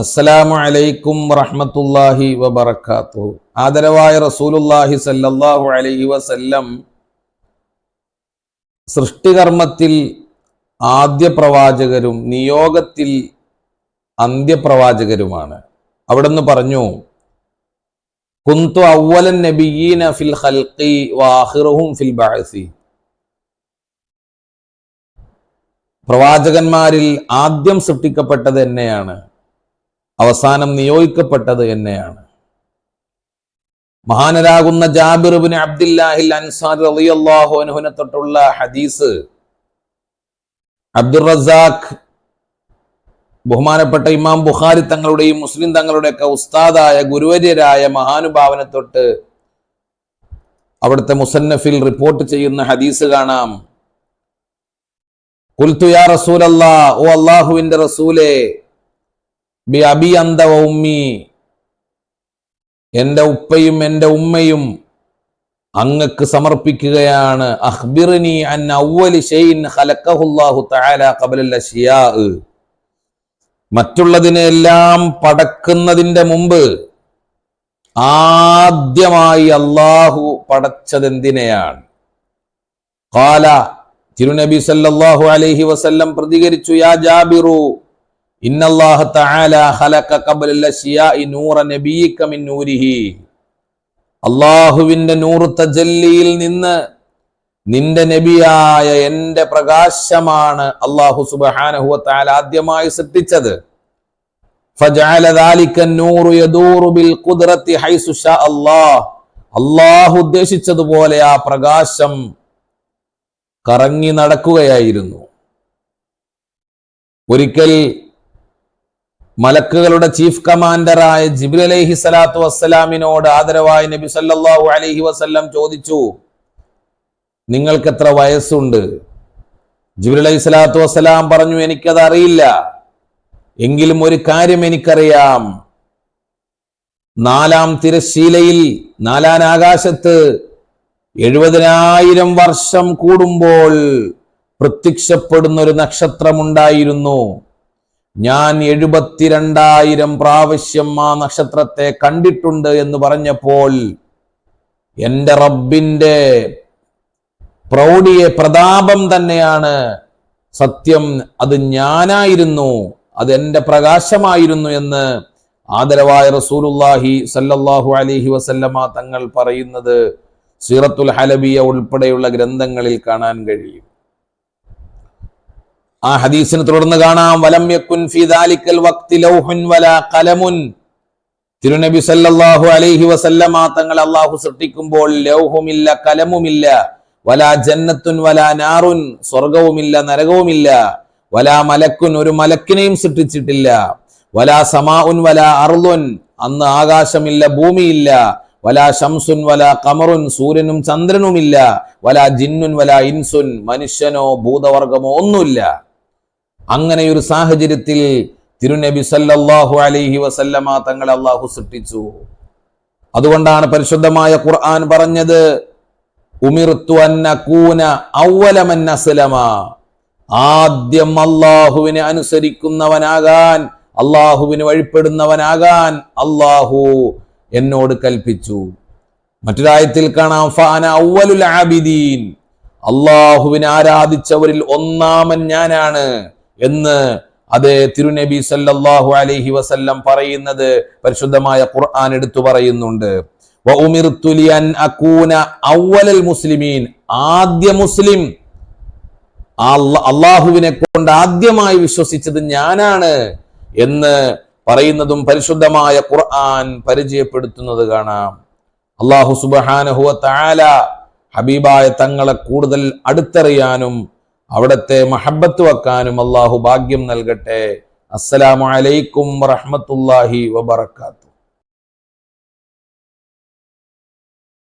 അസ്സലാമു അലൈക്കും വറഹ്മത്തുള്ളാഹി വബർക്കാത്തു ആദരവായ റസൂലുള്ളാഹി സല്ലല്ലാഹു അലൈഹി വസല്ലം സൃഷ്ടികർമ്മത്തിൽ ആദ്യ പ്രവാചകരും നിയോഗത്തിൽ അന്ത്യപ്രവാചകരുമാണ്. അവിടുന്ന് പറഞ്ഞു കുന്തു അവലൻ നബിയീന ഫിൽ ഖൽഖി വാഹിറുഹും ഫിൽ ബഅസി. പ്രവാചകന്മാരിൽ ആദ്യം സൃഷ്ടിക്കപ്പെട്ടത് എന്നെയാണ്. അവസാനം നിയോഗിക്കപ്പെട്ടത് എന്നെയാണ്. മഹാനരാകുന്ന ജാബിറുബിൻ അബ്ദുല്ലാഹിൽ അൻസാർ അൻഹുവിനെ തൊട്ടുള്ള ഹദീസ് അബ്ദുർ റസാഖ് ബഹുമാനപ്പെട്ട ഇമാം ബുഖാരി തങ്ങളുടെയും മുസ്ലിം തങ്ങളുടെയൊക്കെ ഉസ്താദായ ഗുരുവര്യരായ മഹാനുഭാവനെ തൊട്ട് അവിടുത്തെ മുസന്നഫിൽ റിപ്പോർട്ട് ചെയ്യുന്ന ഹദീസ് കാണാം. കുൽത്തു യാ റസൂലല്ലാ ഓ അള്ളാഹുവിന്റെ റസൂലേ ബി അബി അന്ത ഉമ്മി എന്റെ ഉപ്പയും എന്റെ ഉമ്മയും അങ്ങക്ക് സമർപ്പിക്കുകയാണ്. അഹ്ബിറിനി അൻ അവലി ഷെയ്ൻ ഖലഖഹുല്ലാഹു തആല ഖബല അഷ്യാ മറ്റുള്ളതിനെല്ലാം പടക്കുന്നതിന്റെ മുമ്പ് ആദ്യമായി അള്ളാഹു പടച്ചതെന്തിനെയാണ്? കാല തിരുനബി സല്ലല്ലാഹു അലൈഹി വസല്ലം പ്രതികരിച്ചു യാ ജാബിറു അള്ളാഹുവിന്റെ നൂറ് തജല്ലിയിൽ നിന്ന് നിന്റെ നബിയായ എന്റെ പ്രകാശമാണ് അള്ളാഹു സുബാനഹുവ താൽ ആദ്യമായി സൃഷ്ടിച്ചത്. അള്ളാഹു ഉദ്ദേശിച്ചതുപോലെ ആ പ്രകാശം കറങ്ങി നടക്കുകയായിരുന്നു. ഒരിക്കൽ മലക്കുകളുടെ ചീഫ് കമാൻഡറായ ജിബ്രി അലൈഹി സ്വലാത്തു വസ്സലാമിനോട് ആദരവായി നബി സല്ലാഹു അലൈഹി വസ്ല്ലാം ചോദിച്ചു നിങ്ങൾക്ക് എത്ര വയസ്സുണ്ട്? ജിബ്രി അലൈഹി സ്വലാത്തു വസ്സലാം പറഞ്ഞു എനിക്കത് അറിയില്ല എങ്കിലും ഒരു കാര്യം എനിക്കറിയാം. നാലാം തിരശീലയിൽ നാലാം ആകാശത്ത് എഴുപതിനായിരം വർഷം കൂടുമ്പോൾ പ്രത്യക്ഷപ്പെടുന്ന ഒരു നക്ഷത്രമുണ്ടായിരുന്നു. ഞാൻ എഴുപത്തിരണ്ടായിരം പ്രാവശ്യം ആ നക്ഷത്രത്തെ കണ്ടിട്ടുണ്ട് എന്ന് പറഞ്ഞപ്പോൾ എന്റെ റബ്ബിന്റെ പ്രൗഢിയെ പ്രതാപം തന്നെയാണ്. സത്യം അത് ഞാനായിരുന്നു അത് എന്റെ പ്രകാശമായിരുന്നു എന്ന് ആദരവായ റസൂലുല്ലാഹി സല്ലല്ലാഹു അലൈഹി വസല്ലമ തങ്ങൾ പറയുന്നത് സീറത്തുൽ ഹലബിയ ഉൾപ്പെടെയുള്ള ഗ്രന്ഥങ്ങളിൽ കാണാൻ കഴിയും. ആ ഹദീസിന് തുടർന്ന് കാണാം. വലം യക്കുൻ ഫി ദാലിക്കൽ വക്തി ലൗഹുൻ വലാ ഖലമുൻ തിരുനബി സല്ലല്ലാഹു അലൈഹി വസല്ലമ തങ്ങൾ അള്ളാഹു സൃഷ്ടിക്കുമ്പോൾ ലൗഹുമില്ല കലമുമില്ല. വലാ ജന്നത്തുൻ വലാ നാറുൻ സ്വർഗവുമില്ല നരകവുമില്ല. വലാ മലക്കുൻ ഒരു മലക്കിനെയും സൃഷ്ടിച്ചിട്ടില്ല. വലാ സമാഉൻ വലാ അർളുൻ അന്ന് ആകാശമില്ല ഭൂമിയില്ല. വലാ ഷംസുൻ വലാ കമറുൻ സൂര്യനും ചന്ദ്രനുമില്ല. വലാ ജിന്നുൻ വലാ ഇൻസുൻ മനുഷ്യനോ ഭൂതവർഗമോ ഒന്നുമില്ല. അങ്ങനെ ഒരു സാഹചര്യത്തിൽ തിരുനബി സല്ലല്ലാഹു അലൈഹി വസല്ലമ തങ്ങളെ അള്ളാഹു സൃഷ്ടിച്ചു. അതുകൊണ്ടാണ് പരിശുദ്ധമായ ഖുർആൻ പറഞ്ഞത് ഉമിർത്തു അന്നകൂന അവലമൻ അസലമ. ആദ്യം അള്ളാഹുവിനെ അനുസരിക്കുന്നവനാകാൻ അള്ളാഹുവിന് വഴിപ്പെടുന്നവനാകാൻ അള്ളാഹു എന്നോട് കൽപ്പിച്ചു. മറ്റൊരായത്തിൽ കാണാം ഫാന അവലുൽ ആബിദീൻ. അള്ളാഹുവിനെ ആരാധിച്ചവരിൽ ഒന്നാമൻ ഞാനാണ്. എന്ന് അത് തിരുനബി സല്ലല്ലാഹു അലൈഹി വസല്ലം പറയുന്നത് പരിശുദ്ധമായ ഖുർആൻ എടുത്തു പറയുന്നുണ്ട്. മുസ്ലിമീൻ. ആദ്യ മുസ്ലിം. അള്ളാഹുവിനെ കൊണ്ട് ആദ്യമായി വിശ്വസിച്ചത് ഞാനാണ് എന്ന് പറയുന്നതും പരിശുദ്ധമായ ഖുർആൻ പരിചയപ്പെടുത്തുന്നത് കാണാം. അള്ളാഹു സുബാനഹുല ഹബീബായ തങ്ങളെ കൂടുതൽ അടുത്തറിയാനും അവിടത്തെ മഹബത്ത് വെക്കാനും അള്ളാഹു ഭാഗ്യം നൽകട്ടെ. അസ്സലാമലൈക്കും അലൈക്കും വറഹ്മത്തുള്ളാഹി വബറകാത്തു